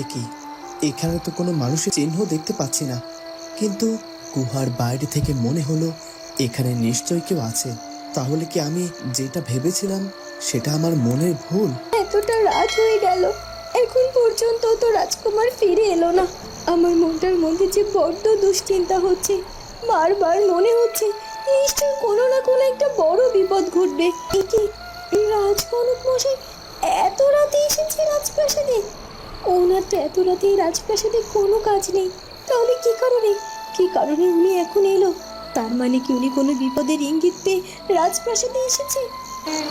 এ কি? এখানে তো কোনো মানুষের চিহ্ন দেখতে পাচ্ছি না। কিন্তু গুহার বাইরে থেকে মনে হলো, এখানে নিশ্চয়ই কেউ আছে। তাহলে কি আমি যেটা ভেবেছিলাম, সেটা আমার মনের ভুল? এতটা রাত হয়ে গেল। এখন পর্যন্ত তো রাজকুমার ফিরে এলো না। আমার মনটার মধ্যে যে বড্ড দুশ্চিন্তা হচ্ছে। বারবার মনে হচ্ছে, নিশ্চয় কোনো না কোনো একটা বড় বিপদ ঘটবে। কি? রাজকনক মশাই, এত রাতে এসেছে রাজপ্রাসাদে? ওনার তো এত রাতে এই রাজপ্রাসাদে কোনো কাজ নেই। তাহলে কি কারণে? কি কারণে উনি এখন এলো? তার মানে কি উনি কোনো বিপদের ইঙ্গিত পেয়ে রাজপ্রাসাদে এসেছে?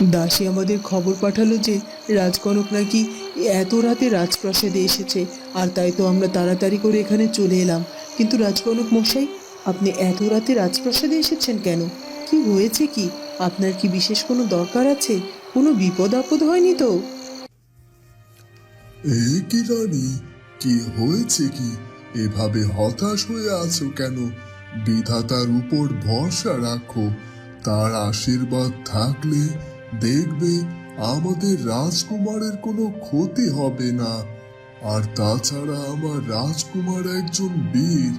দাসী আমাদের খবর পাঠালো যে রাজকনক নাকি এত রাতে রাজপ্রাসাদে এসেছে। আর তাই তো আমরা তাড়াতাড়ি করে এখানে চলে এলাম। কিন্তু রাজকনক মশাই, আপনি এত রাতে রাজপ্রাসাদে এসেছেন কেন? কি হয়েছে কি? আপনার কি বিশেষ কোনো দরকার আছে? কোনো বিপদ আপদ হয়নি তো? এই কি রানী? কি হয়েছে কি? এভাবে হতাশ হয়ে আছো কেন? বিধাতার উপর ভরসা রাখো। তার আশীর্বাদ থাকলে দেখবে আমাদের রাজকুমারের কোনো ক্ষতি হবে না। আর তাছাড়া আমার রাজকুমার একজন বীর।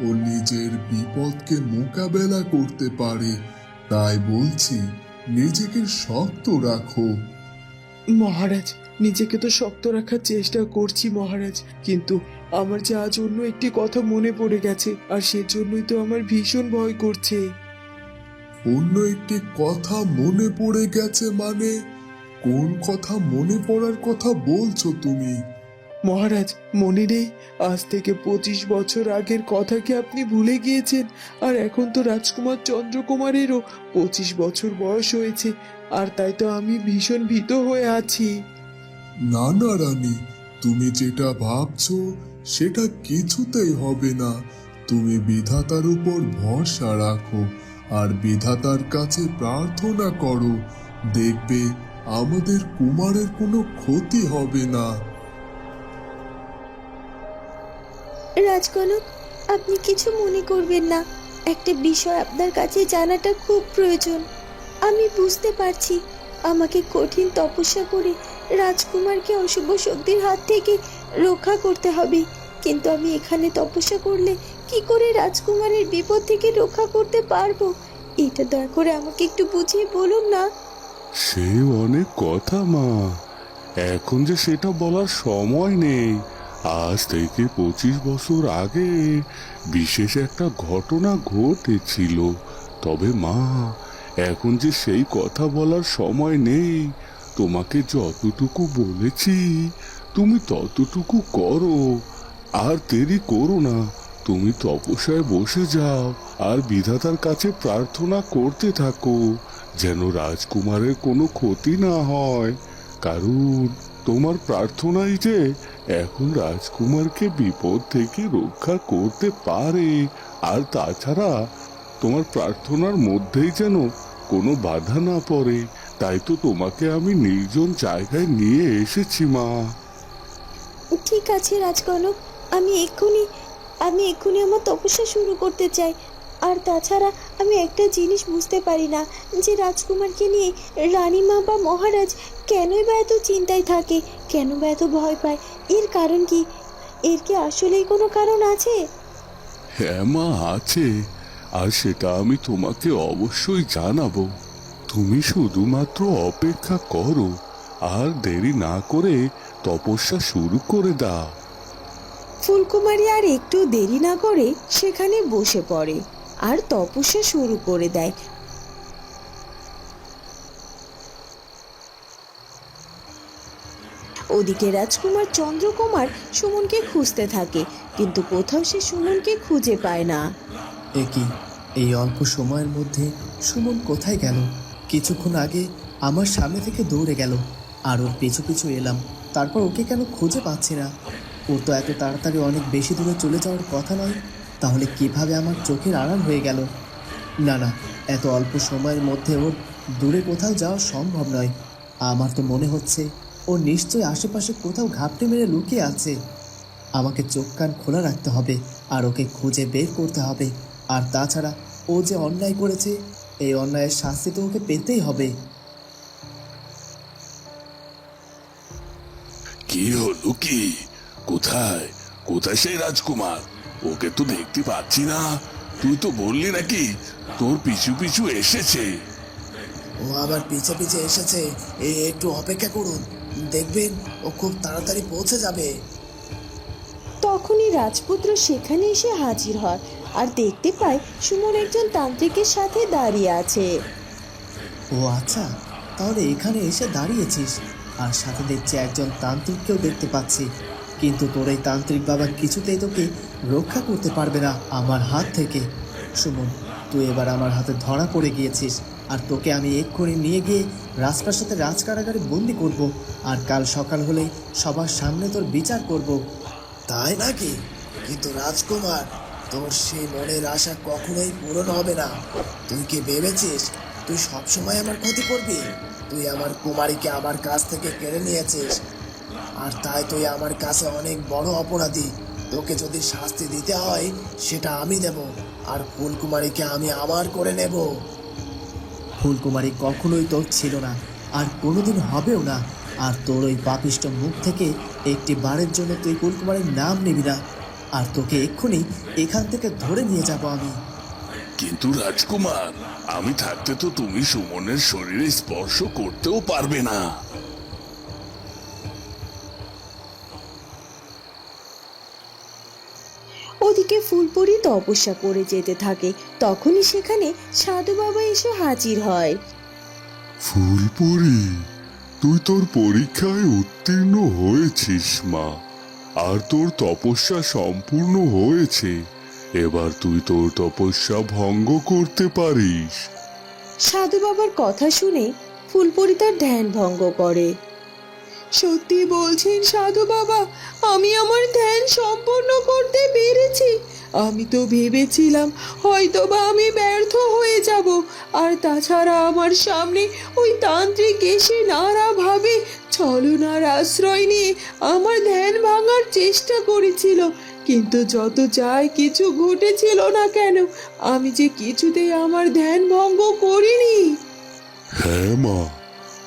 ও নিজের বিপদকে মোকাবেলা করতে পারে। তাই বলছি, নিজেকে শক্ত রাখো। মহারাজ নিজেকে তো শক্ত রাখার চেষ্টা করছি মহারাজ। কিন্তু আমার যে আজ অন্য একটি কথা মনে পড়ে গেছে আর সেজন্যই তো আমার ভীষণ ভয় করছে। অন্য একটি কথা মনে পড়ে গেছে মানে কোন কথা মনে পড়ার কথা বলছো তুমি? মহারাজ মনে নেই আজ থেকে পঁচিশ বছর আগের কথা কি আপনি ভুলে গিয়েছেন? আর এখন তো রাজকুমার চন্দ্রকুমারেরও পঁচিশ বছর বয়স হয়েছে আর তাই তো আমি ভীষণ ভীত হয়ে আছি। না না রানী, তুমি যেটা ভাবছ সেটা কিছুতেই হবে না। তুমি বিধাতার উপর ভরসা রাখো আর বিধাতার কাছে প্রার্থনা করো। দেখবে আমাদের কুমারের কোনো ক্ষতি হবে না। রাজকনক, আপনি কিছু মনে করবেন না। একটা বিষয় আপনার কাছে জানাটা খুব প্রয়োজন। আমি বুঝতে পারছি, আমাকে কঠিন তপস্যা করে রাজকুমারকে অশুভ শক্তির হাত থেকে রক্ষা করতে হবে। কিন্তু আমি এখানে তপস্যা করলে কি করে রাজকুমারের বিপদ থেকে রক্ষা করতে পারব? এটা দয়া করে আমাকে একটু বুঝিয়ে বলুন না। সে অনেক কথা, মা। এখন যে সেটা বলার সময় নেই। আজ থেকে পঁচিশ বছর আগে বিশেষ একটা ঘটনা ঘটেছিল। তবে মা, এখন যে সেই কথা বলার সময় নেই তোমাকে যতটুকু বলেছি, তুমি ততটুকু করো। আর দেরি করো না, তুমি তপস্যায় বসে যাও আর বিধাতার কাছে প্রার্থনা করতে থাকো, যেন রাজকুমারের কোনো ক্ষতি না হয়। কারণ তোমার প্রার্থনাই যে এখন রাজকুমারকে বিপদ থেকে রক্ষা করতে পারে, আর তাছাড়া তোমার প্রার্থনার মধ্যেই যেন কোনো বাধা না পড়ে। তাই তো তোমাকে আমি নির্জন জায়গায় নিয়ে এসেছি মা। ঠিক আছে রাজকনক। আমি এক্ষুনি আমি এক্ষুনি আমার তপস্যা শুরু করতে চাই। আর তাছাড়া আমি একটা জিনিস বুঝতে পারি না যে রাজকুমারকে নিয়ে রানীমা বা মহারাজ কেনই বা এত চিন্তায় থাকে কেন বা এত ভয় পায়? এর কারণ কি? এর কি আসলেই কোনো কারণ আছে? হ্যাঁ মা আছে। আর সেটা আমি তোমাকে অবশ্যই জানাব। তুমি শুধুমাত্র অপেক্ষা করো আর দেরি না করে তপস্যা শুরু করে দাও। ফুলকুমারী আর একটু দেরি না করে সেখানে বসে পড়ে আর তপস্যা শুরু করে দেয়। ওদিকে রাজকুমার চন্দ্রকুমার সুমনকে খুঁজতে থাকে কিন্তু কোথাও সে সুমনকে খুঁজে পায় না। এ কি এই অল্প সময়ের মধ্যে সুমন কোথায় গেল? কিছুক্ষণ আগে আমার সামনে থেকে দৌড়ে গেল, আর ওর পিছু পিছু এলাম। তারপর ওকে কেন খুঁজে পাচ্ছি না? ও তো এত তাড়াতাড়ি অনেক বেশি দূরে চলে যাওয়ার কথা নয়, তাহলে কীভাবে আমার চোখের আড়াল হয়ে গেল? না না, এত অল্প সময়ের মধ্যে ওর দূরে কোথাও যাওয়া সম্ভব নয়। আমার তো মনে হচ্ছে ও নিশ্চয়ই আশেপাশে কোথাও ঘাপটে মেরে লুকিয়ে আছে। আমাকে চোখ কান খোলা রাখতে হবে, আর ওকে খুঁজে বের করতে হবে। আর তাছাড়া ও যে অন্যায় করেছে এই অন্যায়ের শাস্তি তো ওকে পেতেই হবে। কি হলো কি? কোথায়? কোথায় সেই রাজকুমার? ওকে তো দেখতে পাচ্ছি না। তুই তো বললি নাকি তোর পিছু পিছু এসেছে। ও আবার পিছে পিছে এসেছে। এ একটু অপেক্ষা করুন। দেখবেন ও খুব তাড়াতাড়ি পৌঁছে যাবে। তখনই রাজপুত্র সেখানে এসে হাজির হয়। আর দেখতে পায় সুমন একজন তান্ত্রিকের সাথে দাঁড়িয়ে আছে। ও আচ্ছা তাহলে এখানে এসে দাঁড়িয়েছিস। আর সাথে দেখছি একজন তান্ত্রিককেও দেখতে পাচ্ছি। কিন্তু তোর এই তান্ত্রিক বাবা কিছুতেই তোকে রক্ষা করতে পারবে না আমার হাত থেকে। সুমন, তুই এবার আমার হাতে ধরা পড়ে গিয়েছিস। আর তোকে আমি এক্ষুনি নিয়ে গিয়ে রাজপ্রাসাদে রাজকারাগারে বন্দি করব। আর কাল সকাল হলেই সবার সামনে তোর বিচার করব। তাই নাকি? কিন্তু রাজকুমার তোর সেই মনের আশা কখনোই পূরণ হবে না। তুই কি ভেবেছিস তুই সবসময় আমার ক্ষতি করবি? তুই আমার কুমারীকে আমার কাছ থেকে কেড়ে নিয়েছিস। আর তাই তুই আমার কাছে অনেক বড় অপরাধী। তোকে যদি শাস্তি দিতে হয়, সেটা আমি দেব। আর ফুলকুমারীকে আমি আমার করে নেব। ফুলকুমারী কখনোই তোর ছিল না, আর কোনোদিন হবেও না। আর তোর ওই পাপিষ্ট মুখ থেকে একটি বারের জন্য তুই ফুলকুমারীর নাম নিবি না। আর তোকে এক্ষুনি এখান থেকে ধরে নিয়ে যাব আমি। কিন্তু রাজকুমার আমি থাকতে তো তুমি সুমনের শরীরে স্পর্শ করতেও পারবে না। ওদিকে ফুলপুরি তপস্যা করে যেতে থাকে। তখনই সেখানে সাধু বাবা এসে হাজির হয়। ফুলপুরি তুই তোর পরীক্ষায় উত্তীর্ণ হয়েছিস মা। আর তোর তপস্যা সম্পূর্ণ হয়েছে। এবার তুই তোর তপস্যা ভঙ্গ করতে পারিস। সাধু বাবার কথা শুনে ফুলপুরি তার ধ্যান ভঙ্গ করে। সত্যি বলছেন সাধু বাবা, আমি আমার ধ্যান সম্পন্ন করতে পেরেছি। আমি তো ভেবেছিলাম হয়তো বা আমি ব্যর্থ হয়ে যাব। আর তাছাড়া আমার সামনে ওই তান্ত্রিক এসে নানাভাবে ছলনার আশ্রয় নিয়ে আমার ধ্যান ভাঙার চেষ্টা করেছিল, কিন্তু যত যাই কিছু ঘটেছিল না কেন, আমি যে কিছুতেই আমার ধ্যান ভঙ্গ করিনি। হ্যাঁ মা,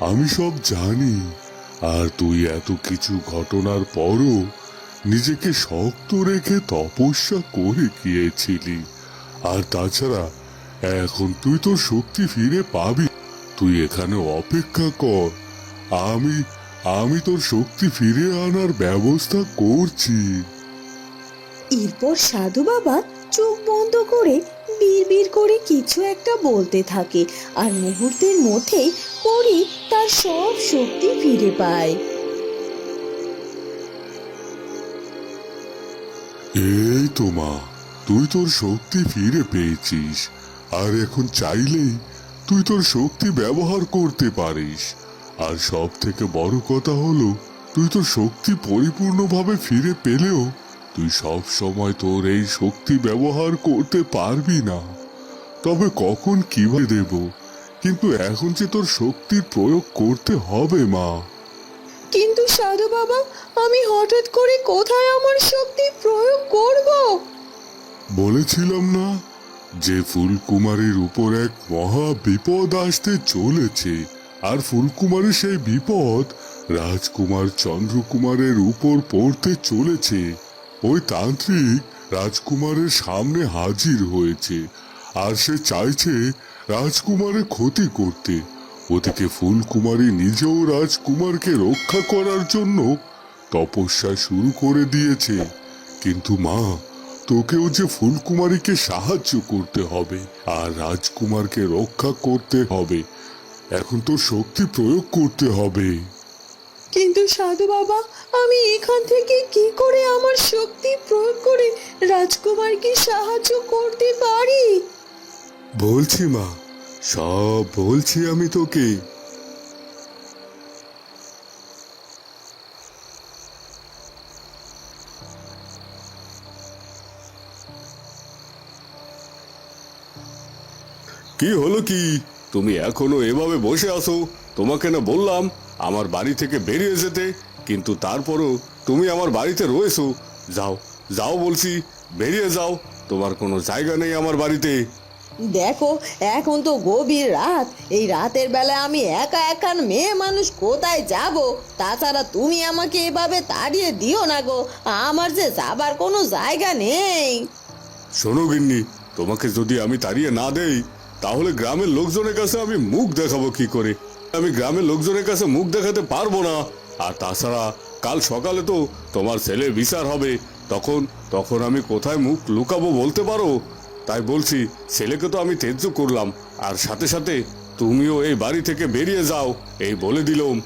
আমি সব জানি, আর তুই এত কিছু ঘটনার পরও নিজেকে শক্ত রেখে তপস্যা করে গিয়েছিলি, আর তাছাড়া এখন তুই তোর শক্তি ফিরে পাবি। তুই এখানে অপেক্ষা কর, আমি আমি তোর শক্তি ফিরে আনার ব্যবস্থা করছি। এরপর সাধু বাবা চোখ বন্ধ করে করে কিছু একটা বলতে থাকে আর মুহূর্তের মধ্যেই পরি তার সব শক্তি ফিরে পায়। এই তো মা তুই তোর শক্তি ফিরে পেয়েছিস। আর এখন চাইলেই তুই তোর শক্তি ব্যবহার করতে পারিস। আর সব থেকে বড় কথা হলো তুই তো শক্তি পরিপূর্ণভাবে ফিরে পেলেও তুই সব সময় তোর এই শক্তি ব্যবহার করতে পারবি না। তবে কখন কীভাবে দেব? কিন্তু এখন যে তোর শক্তির প্রয়োগ করতে হবে মা। কিন্তু সাধু বাবা আমি হঠাৎ করে কোথায় আমার শক্তি প্রয়োগ করব? বলেছিলাম না যে ফুলকুমারীর উপর এক মহা বিপদ আসতে চলেছে। আর ফুলকুমারের সেই বিপদ রাজকুমার চন্দ্রকুমারের উপর পড়তে চলেছে। ওই তান্ত্রিক রাজকুমারের সামনে হাজির হয়েছে আর সে চাইছে রাজকুমারের ক্ষতি করতে। ওদিকে ফুলকুমারী নিজেও রাজকুমারকে রক্ষা করার জন্য তপস্যা শুরু করে দিয়েছে। কিন্তু মা, তোকেও যে ফুলকুমারীকে সাহায্য করতে হবে আর রাজকুমারকে রক্ষা করতে হবে এখন তো শক্তি প্রয়োগ করতে হবে। কিন্তু সাধু বাবা আমি এখান থেকে কি করে আমার শক্তি প্রয়োগ করে রাজকুমারকে সাহায্য করতে পারি? বলছি মা সব বলছি আমি তোকে। কি হলো কি? তুমি এখনও এভাবে বসে আছো? তোমাকে না বললাম আমার বাড়ি থেকে বেরিয়ে যেতে কিন্তু তারপরও তুমি আমার বাড়িতে রয়েছো। যাও যাও বলছি বেরিয়ে যাও তোমার কোনো জায়গা নেই আমার বাড়িতে। দেখো এখন তো গভীর রাত এই রাতের বেলায় আমি একা একান মেয়ে মানুষ কোথায় যাব? তাছাড়া তুমি আমাকে এভাবে তাড়িয়ে দিও না গো আমার যে যাবার কোনো জায়গা নেই। শোনো গিন্নি তোমাকে যদি আমি তাড়িয়ে না দেই তাহলে গ্রামের লোকজনের কাছে আমি মুখ দেখাবো কি করে? আমি গ্রামের লোকজনের কাছে মুখ দেখাতে পারব না। আর তাছাড়া কাল সকালে তো তোমার ছেলে বিচার হবে। তখন তখন আমি কোথায় মুখ লুকাবো বলতে পারো? তাই বলছি, ছেলেকে তো আমি তেজ্য করলাম। আর সাথে সাথে তুমিও এই বাড়ি থেকে বেরিয়ে যাও, এই বলে দিলাম।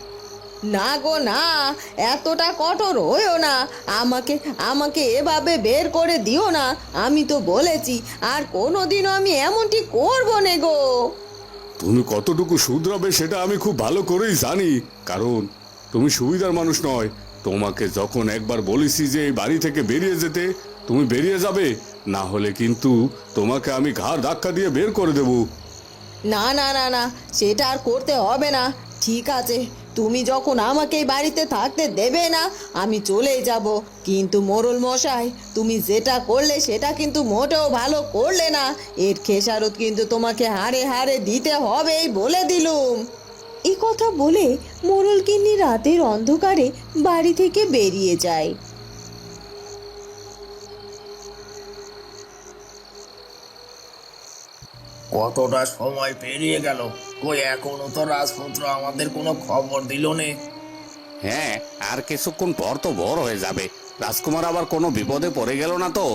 না গো না এতটা কঠোর হইও না। আমাকে আমাকে এভাবে বের করে দিও না আমি তো বলেছি আর কোনোদিনও আমি এমনটি করব নে গো। তুমি কতটুকু শুধরাবে সেটা আমি খুব ভালো করেই জানি কারণ তুমি সুবিধার মানুষ নয়। তোমাকে যখন একবার বলেছি যে এই বাড়ি থেকে বেরিয়ে যেতে তুমি বেরিয়ে যাবে না হলে কিন্তু তোমাকে আমি ঘাড় ধাক্কা দিয়ে বের করে দেব। না না না না সেটা আর করতে হবে না। ঠিক আছে তুমি যখন আমাকে এই বাড়িতে থাকতে দেবে না আমি চলেই যাব। কিন্তু মোরল মশাই তুমি যেটা করলে সেটা কিন্তু মোটেও ভালো করলে না। এর খেসারত কিন্তু তোমাকে হারে হারে দিতে হবেই বলে দিলুম। এই কথা বলে মোরল কিন্নি রাতের অন্ধকারে বাড়ি থেকে বেরিয়ে যায়। কতটা সময় পেরিয়ে গেল? কই এখনও তো রাজপুত্র আমাদের কোনো খবর দিল নে? হ্যাঁ আর কিছুক্ষণ পর তো বড় হয়ে যাবে। রাজকুমার আবার কোনো বিপদে পড়ে গেল না তো?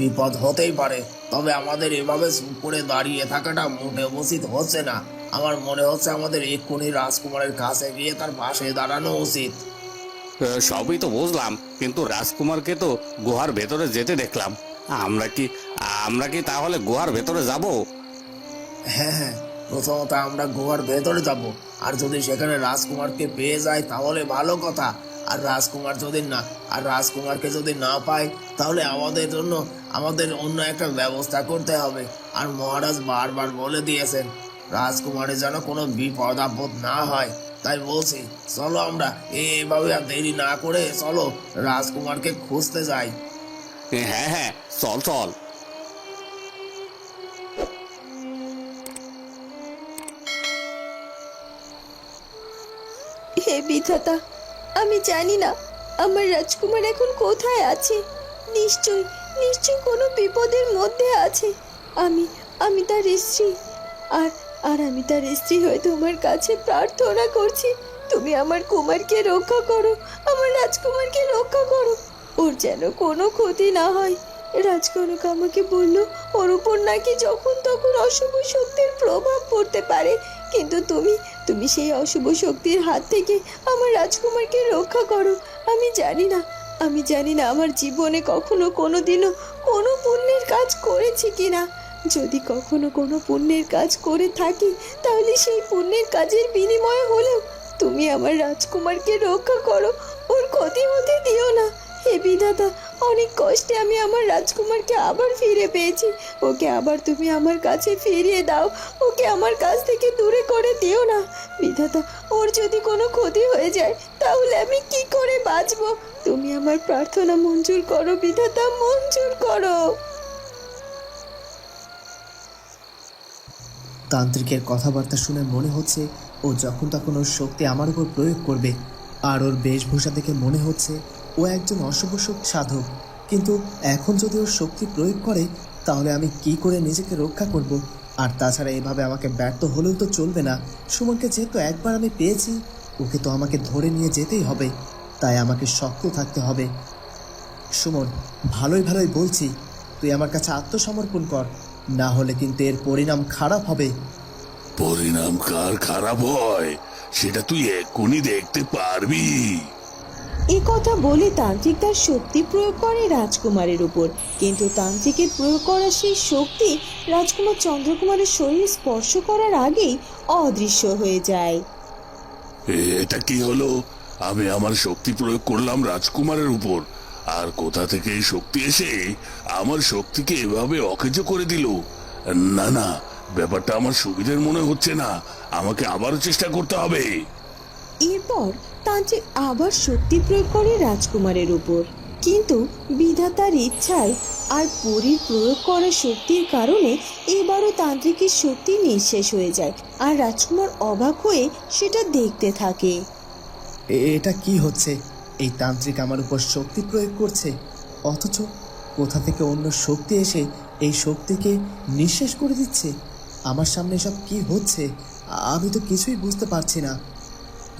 বিপদ হতেই পারে তবে আমাদের এভাবে চুপ করে দাঁড়িয়ে থাকাটা মোটেও উচিত হচ্ছে না। আমার মনে হচ্ছে আমাদের এক্ষুনি রাজকুমারের কাছে গিয়ে তার পাশে দাঁড়ানো উচিত। সবই তো বুঝলাম কিন্তু রাজকুমারকে তো গুহার ভেতরে যেতে দেখলাম। আমরা কি আমরা কি তাহলে গুহার ভেতরে যাব? হ্যাঁ হ্যাঁ প্রথমত আমরা গুহার ভেতরে যাব। আর যদি সেখানে রাজকুমারকে পেয়ে যায় তাহলে ভালো কথা। আর রাজকুমার যদি না, আর রাজকুমারকে যদি না পাই তাহলে আমাদের জন্য, আমাদের অন্য একটা ব্যবস্থা করতে হবে। আর মহারাজ বারবার বলে দিয়েছেন, রাজকুমারের যেন কোনো বিপদ আপদ না হয়। তাই বলছি, চলো আমরা এভাবে আর দেরি না করে, চলো রাজকুমারকে খুঁজতে যাই। হ্যাঁ হ্যাঁ চল চল। হে বিধাতা, আমি জানি না আমার রাজকুমার এখন কোথায় আছে। নিশ্চয় নিশ্চয় কোনো বিপদের মধ্যে আছে। আমি আমি তার স্ত্রী। আর আর আমি তার স্ত্রী হয়ে তোমার কাছে প্রার্থনা করছি। তুমি আমার কুমারকে রক্ষা করো, আমার রাজকুমারকে রক্ষা করো। ওর যেন কোনো ক্ষতি না হয়। রাজকনক আমাকে বলল, ওর উপর নাকি যখন তখন অশুভ শক্তির প্রভাব পড়তে পারে। কিন্তু তুমি তুমি সেই অশুভ শক্তির হাত থেকে আমার রাজকুমারকে রক্ষা করো। আমি জানি না, আমি জানি না আমার জীবনে কখনো কোনো দিনও কোনো পুণ্যের কাজ করেছি কি না যদি কখনো কোনো পুণ্যের কাজ করে থাকি, তাহলে সেই পুণ্যের কাজের বিনিময়ে হলেও তুমি আমার রাজকুমারকে রক্ষা করো, ওর ক্ষতি হতে দিও না। হে বিধাতা অনেক কষ্টে আমি আমার রাজকুমারকে আবার ফিরে পেয়েছি। ওকে আবার তুমি আমার কাছে ফিরিয়ে দাও। ওকে আমার কাছ থেকে দূরে করে দিও না। বিধাতা, ওর যদি কোনো ক্ষতি হয়ে যায়, তাহলে আমি কি করে বাঁচবো? তুমি আমার প্রার্থনা মঞ্জুর করো, বিধাতা, মঞ্জুর করো। তান্ত্রিকের কথাবার্তা শুনে মনে হচ্ছে ও যখন তখন ওর শক্তি আমার উপর প্রয়োগ করবে, আর ওর বেশভূষা দেখে মনে হচ্ছে ও একজন অশুভ সাধক। কিন্তু এখন যদি ওর শক্তি প্রয়োগ করে, তাহলে আমি কি করে নিজেকে রক্ষা করব? আর তাছাড়া এভাবে আমাকে ব্যর্থ হলেও তো চলবে না। সুমনকে যেহেতু একবার আমি পেয়েছি, ওকে তো আমাকে ধরে নিয়ে যেতেই হবে। তাই আমাকে শক্ত থাকতে হবে। সুমন, ভালোই ভালোই বলছি। তুই আমার কাছে আত্মসমর্পণ কর। না হলে কিন্তু এর পরিণাম খারাপ হবে। পরিণাম কার খারাপ হয়, সেটা তুই এক্ষুনি দেখতে পারবি। এ কথা বলে তান্ত্রিক তার শক্তি প্রয়োগ করে রাজকুমারের উপর। কিন্তু তান্ত্রিকের প্রয়োগ করা সেই শক্তি রাজকুমার চন্দ্রকুমারের শরীর স্পর্শ করার আগেই অদৃশ্য হয়ে যায়। এটা কি হলো? আমি আমার শক্তি প্রয়োগ করলাম রাজকুমারের উপর। আর কোথা থেকে এই শক্তি এসে আমার শক্তিকে এভাবে অকেজো করে দিল? না না ব্যাপারটা আমার সুবিধের মনে হচ্ছে না। আমাকে আবারও চেষ্টা করতে হবে। এরপর তান্ত্রিক আবার শক্তি প্রয়োগ করে রাজকুমারের উপর। কিন্তু বিধাতার ইচ্ছায় আর পরীর প্রয়োগ করা শক্তির কারণে এবারও তান্ত্রিকের শক্তি নিঃশেষ হয়ে যায় আর রাজকুমার অবাক হয়ে সেটা দেখতে থাকে। এটা কি হচ্ছে? এই তান্ত্রিক আমার উপর শক্তি প্রয়োগ করছে? অথচ কোথা থেকে অন্য শক্তি এসে এই শক্তিকে নিঃশেষ করে দিচ্ছে? আমার সামনে সব কি হচ্ছে? আমি তো কিছুই বুঝতে পারছি না।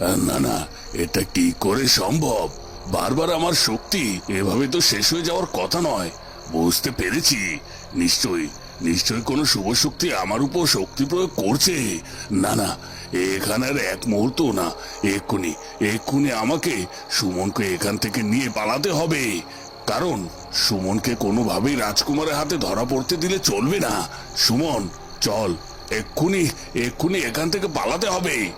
না না, এটা কি করে সম্ভব? বারবার আমার শক্তি এভাবে তো শেষ হয়ে যাওয়ার কথা নয়। বুঝতে পেরেছি। নিশ্চয়ই নিশ্চয়ই কোনো শুভ শক্তি আমার উপর শক্তি প্রয়োগ করছে। না না, এখানে আর এক মুহূর্ত না, এক্ষুনি এক্ষুনি আমাকে সুমনকে এখান থেকে নিয়ে পালাতে হবে। কারণ, সুমনকে কোনোভাবেই রাজকুমারের হাতে ধরা পড়তে দিলে চলবে না। সুমন, চল, এক্ষুনি এক্ষুনি এখান থেকে পালাতে হবে।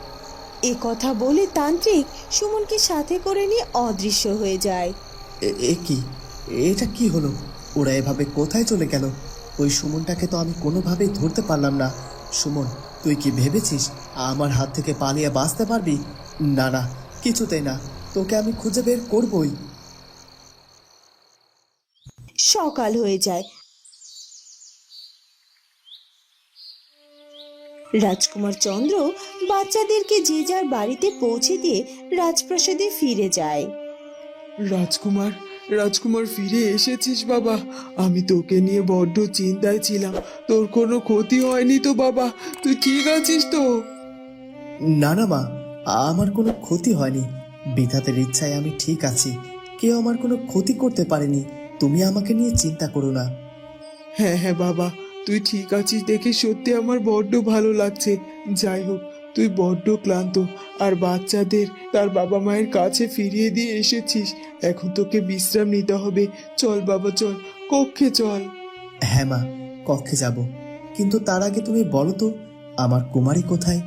এ কথা বলে তান্ত্রিক সুমনকে সাথে করে নিয়ে অদৃশ্য হয়ে যায়। এ- এ কি? এটা কি হলো? ওরা এভাবে কোথায় চলে গেল? ওই সুমনটাকে তো আমি কোনোভাবেই ধরতে পারলাম না। সুমন তুই কি ভেবেছিস আমার হাত থেকে পালিয়ে বাঁচতে পারবি? না না কিছুতেই না। তোকে আমি খুঁজে বের করবই। সকাল হয়ে যায়। রাজকুমার চন্দ্র বাচ্চাদেরকে যে যার বাড়িতে পৌঁছে দিয়ে রাজপ্রাসাদে ফিরে যায়। রাজকুমার রাজকুমার ফিরে এসেছিস বাবা। আমি তোকে নিয়ে বড্ড চিন্তায় ছিলাম। তোর কোনো ক্ষতি হয়নি তো বাবা। তুই ঠিক আছিস তো? না না মা আমার কোনো ক্ষতি হয়নি। বিধাতের ইচ্ছায় আমি ঠিক আছি। কেউ আমার কোনো ক্ষতি করতে পারেনি। তুমি আমাকে নিয়ে চিন্তা করো না। হ্যাঁ হ্যাঁ বাবা। তুই ঠিক আছিস দেখে সত্যি আমার বড্ড ভালো লাগছে। যাই হোক তুই বড্ড ক্লান্ত আর বাচ্চাদের তার বাবা মায়ের কাছে ফিরিয়ে দিয়ে এসেছিস। এখন তোকে বিশ্রাম নিতে হবে। চল বাবা চল কক্ষে চল। হ্যাঁ মা কক্ষে যাব। কিন্তু তার আগে তুমি বলো তো আমার কুমারী কোথায়?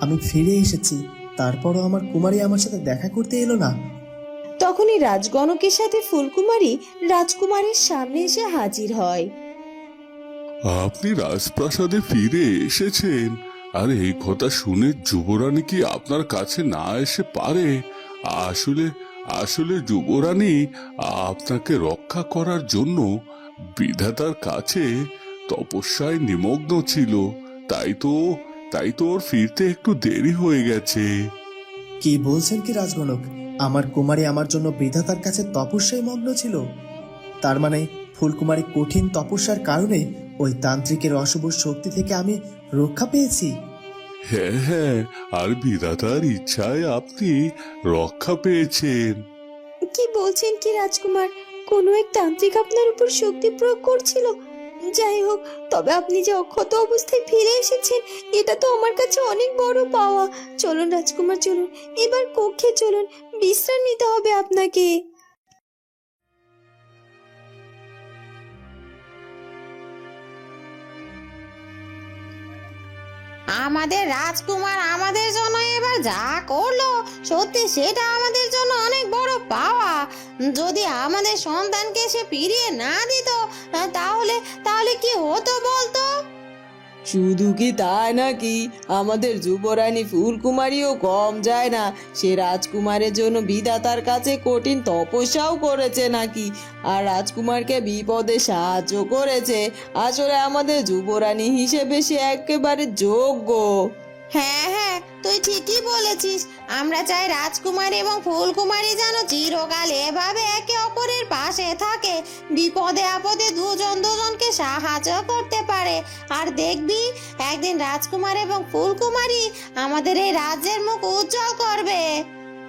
আমি ফিরে এসেছি তারপরও আমার কুমারী আমার সাথে দেখা করতে এলো না। তখনই রাজগণকের সাথে ফুলকুমারী রাজকুমারের সামনে এসে হাজির হয়। আপনি রাজপ্রাসাদে ফিরে এসেছেন। আর, এই কথা শুনে যুবরানী কি আপনার কাছে না এসে পারে? আসলে আসলে যুবরানী, আপনাকে রক্ষা করার জন্য বিধাতার কাছে তপস্যায় নিমগ্ন ছিল। তাই তো তাই তো ওর ফিরতে একটু দেরি হয়ে গেছে। কি বলছেন কি রাজগণক? আমার কুমারী আমার জন্য বিধাতার কাছে তপস্যায় মগ্ন ছিল। তার মানে ফুলকুমারী কঠিন তপস্যার কারণে ওই তান্ত্রিকের অশুভ শক্তি থেকে আমি রক্ষা পেয়েছি। হ্যাঁ হ্যাঁ আর বিধাতার ইচ্ছায় আপনি রক্ষা পেয়েছেন। কি বলছেন কি রাজকুমার? কোনো এক তান্ত্রিক আপনার উপর শক্তি প্রয়োগ করছিল? যাই হোক তবে আপনি যে অক্ষত অবস্থায় ফিরে এসেছেন এটা তো আমার কাছে অনেক বড় পাওয়া। চলুন রাজকুমার চলুন। এবার কক্ষে চলুন। বিশ্রাম নিতে হবে আপনাকে। আমাদের রাজকুমার আমাদের জন্য এবার যা করল, সত্যি সেটা আমাদের জন্য অনেক বড় পাওয়া। যদি আমাদের সন্তানকে সে ফিরিয়ে না দিত, তাহলে তাহলে কি হতো বলতো? শুধু কি তাই নাকি? আমাদের যুবরানী ফুলকুমারীও কম যায় না। সে রাজকুমারের জন্য বিধাতার কাছে কঠিন তপস্যাও করেছে নাকি? আর রাজকুমারকে বিপদে সাহায্য করেছে। আসলে আমাদের যুবরানী হিসেবে সে একেবারে যোগ্য। হ্যাঁ হ্যাঁ তুই ঠিকই বলেছিস। আমরা চাই রাজকুমারী এবং ফুলকুমারী যেন চিরকাল এভাবে একে অপরের পাশে থাকে। বিপদে আপদে দুজন দুজনকে সাহায্য করতে পারে। আর দেখবি, একদিন রাজকুমার এবং ফুলকুমারী আমাদের এই রাজ্যের মুখ উজ্জ্বল করবে।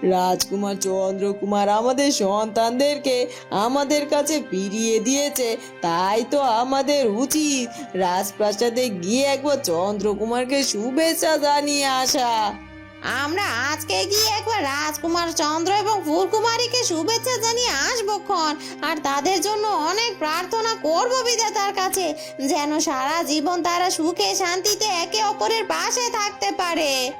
রাজকুমার চন্দ্রকুমার আমাদের সন্তানদেরকে আমাদের কাছে ফিরিয়ে দিয়েছে। তাই তো আমাদের উচিত রাজপ্রাসাদে গিয়ে একবার চন্দ্রকুমারকে শুভেচ্ছা জানিয়ে আসা। আমরা আজকে গিয়ে একবার রাজকুমার চন্দ্র এবং ফুলকুমারীকে শুভেচ্ছা জানিয়ে আসব ক্ষণ। আর তাদের জন্য অনেক প্রার্থনা করব বিধাতার কাছে, যেন সারা জীবন তারা সুখে শান্তিতে একে অপরের পাশে থাকতে পারে।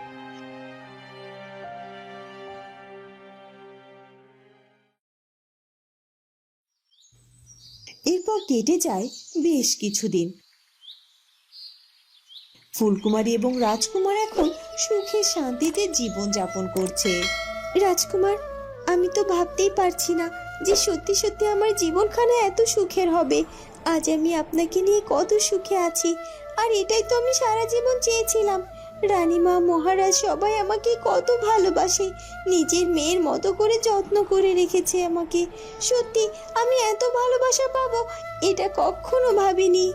এরপর কেটে যায় বেশ কিছুদিন। ফুলকুমারী এবং রাজকুমার এখন সুখে শান্তিতে জীবন যাপন করছে। রাজকুমার, আমি তো ভাবতেই পারছি না যে সত্যি সত্যি আমার জীবনখানা এত সুখের হবে। আজ আমি আপনাকে নিয়ে কত সুখে আছি। আর এটাই তো আমি সারা জীবন চেয়েছিলাম। রানীমা, মহারাজ সবাই আমাকে কত ভালোবাসে। নিজের মেয়ের মতো করে যত্ন করে রেখেছে আমাকে। সত্যি, আমি এত ভালোবাসা পাবো, এটা কখনো ভাবিনি।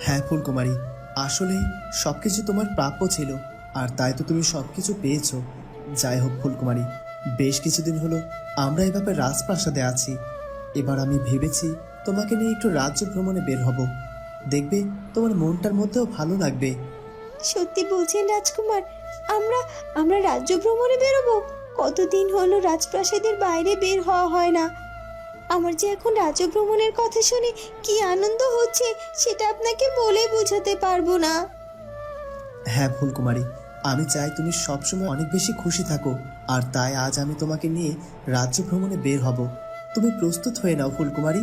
হ্যাঁ ফুলকুমারী, আসলে সব কিছু তোমার প্রাপ্য ছিল, আর তাই তো তুমি সব কিছু পেয়েছ। যাই হোক ফুলকুমারী, বেশ কিছুদিন হলো আমরা এভাবে রাজপ্রাসাদে আছি। এবার আমি ভেবেছি তোমাকে নিয়ে একটু রাজ্য ভ্রমণে বের হব। দেখবে তোমার মনটার মধ্যেও ভালো লাগবে। সত্যি বলছেন রাজকুমার, আমরা আমরা রাজ্য ভ্রমণে বেরোবো। কতদিন হলো রাজপ্রাসাদের বাইরে বের হওয়া হয় না। আমার যে এখন রাজ্য ভ্রমণের কথা শুনে কি আনন্দ হচ্ছে, সেটা আপনাকে বলে বোঝাতে পারব না। হ্যাঁ ফুলকুমারী, আমি চাই তুমি সবসময় অনেক বেশি খুশি থাকো, আর তাই আজ আমি তোমাকে নিয়ে রাজ্য ভ্রমণে বের হব। তুমি প্রস্তুত হয়ে নাও ফুলকুমারী।